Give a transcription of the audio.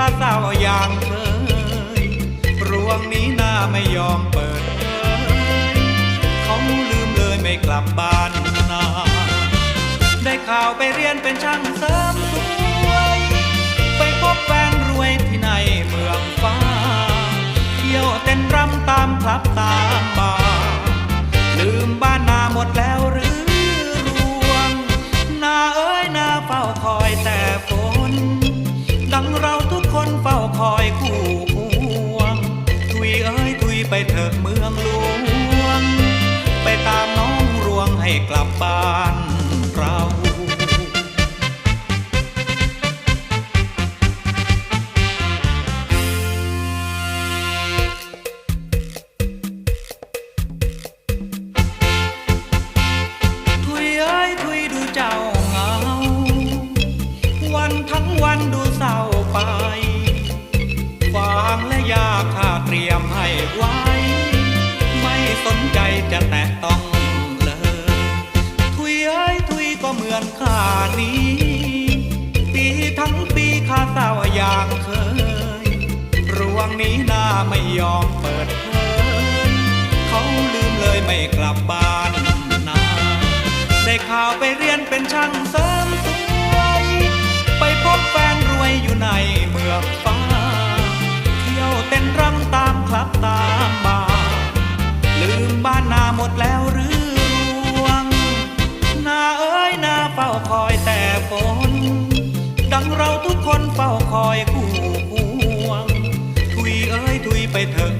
ถ้าเศร้าอย่างเคยรวงนี้หน้าไม่ยอมเปิดเเขาลืมเลยไม่กลับบ้านนา ได้ข่าวไปเรียนเป็นช่างเสริม ทุกคนเฝ้าคอยคู่ห่วงทุยเอ้ยทุยไปเถอะเมืองหลวง ไปตามน้องรวงให้กลับบ้านเราทุยเอ้ยทุยดูเจ้า จะแตะต้องเลย ทุยเอ้ยทุยก็เหมือนข้านี้ ปีทั้งปีข้าเศร้าอย่างเคยรวงนี้หน้าไม่ยอมเปิดเผยเขาลืมเลยไม่กลับบ้านนาได้ข่าวไปเรียนเป็นช่างเสริมสวย ไปพบแฟนรวยอยู่ใน คอยแต่ฝน ดังเราทุกคนเฝ้าคอยคู่ควง ทุยเอ้ยทุยไปเถอะ